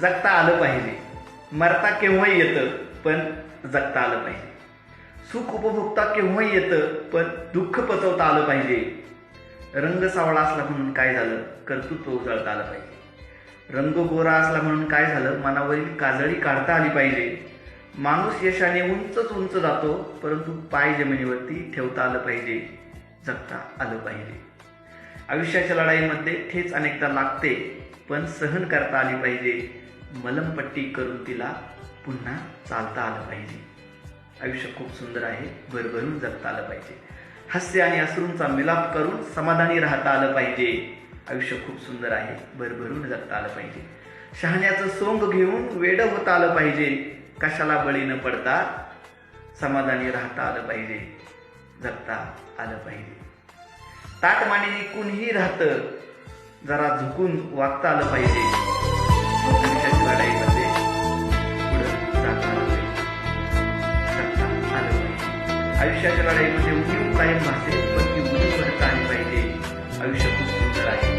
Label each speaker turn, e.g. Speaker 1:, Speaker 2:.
Speaker 1: जगता आलं पाहिजे. मरता केव्हाही येतं पण जगता आलं पाहिजे. सुख उपभोगता केव्हाही येतं पण दुःख पचवता आलं पाहिजे. रंग सावळा असला म्हणून काय झालं? कर्तृत्व उजळता आलं पाहिजे. रंग गोरा असला म्हणून काय झालं? मनावरील काजळी काढता आली पाहिजे. माणूस यशाने उंचच उंच जातो परंतु पाय जमिनीवरती ठेवता आलं पाहिजे. जगता आलं पाहिजे. आयुष्याच्या लढाईमध्ये ठेच अनेकदा लागते पण सहन करता आली पाहिजे. मलमपट्टी करून तिला पुन्हा चालता आलं पाहिजे. आयुष्य खूप सुंदर आहे भरभरून जगता आलं पाहिजे. हास्य आणि अश्रूंचा मिलाप करून समाधानी राहता आलं पाहिजे. आयुष्य खूप सुंदर आहे भरभरून जगता आलं पाहिजे. शहाण्याचं सोंग घेऊन वेड होता आलं पाहिजे. कशाला बळी न पडता समाधानी राहता आलं पाहिजे जगता आलं पाहिजे. ताट मानेने कुणीही राहतं जरा झुकून वागता आलं पाहिजे. आयुष्याच्या लढाईमध्ये उद्योग कायम राहते पण ती उद्योग भरता आली पाहिजे. आयुष्य खूप सुंदर आहे.